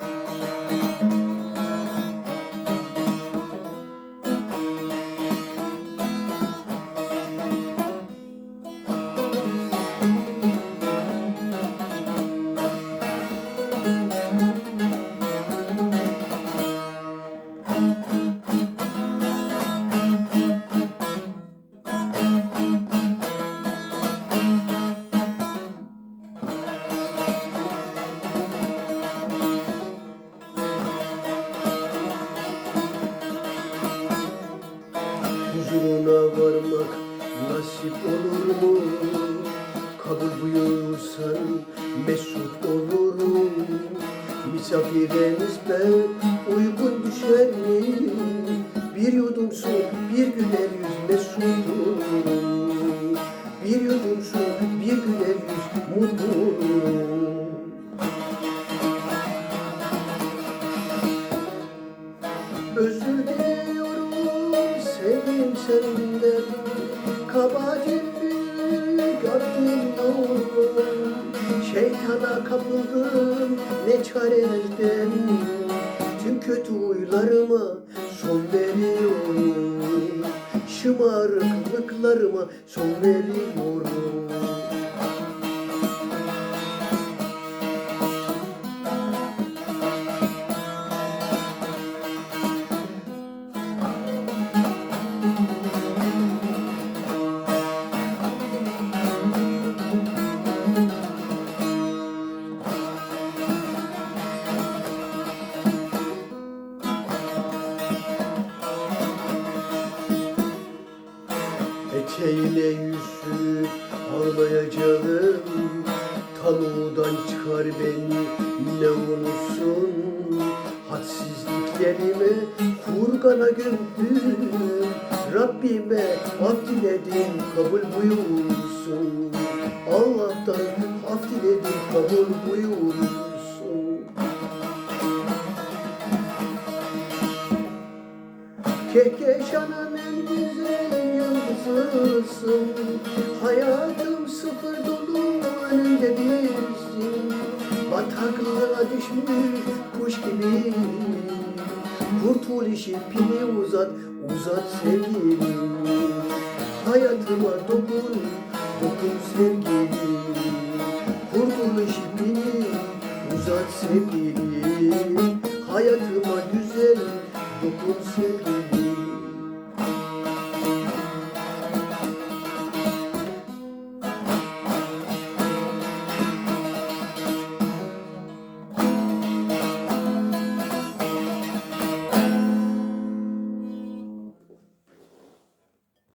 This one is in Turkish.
Música Huzuruna varmak nasip olur mu? Kabul buyursan mesut olurum Misafireniz ben uygun düşer mi? Bir yudum su, bir güler yüz mesut olurum Bir yudum su, bir güler yüz mutlu olurum Özür diliyorum senden Kabahatim yaptım doğru Şeytana kapıldım ne çare elde Tüm kötü huylarıma son veriyorum. Şımarıklıklarıma son veriyorum Eteğine yüzü almayacağım Tanudan çıkar beni ne unutsun Hadsizliklerime kurgana gömdüm. Rabbime af diledim kabul buyursun. Allah'tan af diledim kabul buyursun. Kehkeşanın en güzel yıldızısın Hayatım sıfır dolu önünde birsin Bataklığa düşmüş kuş gibi Kurtuluş ipini uzat, uzat sevgilim Hayatıma dokun, dokun sevgilim Kurtuluş ipini uzat sevgilim Hayatıma güzel dokun sevgilim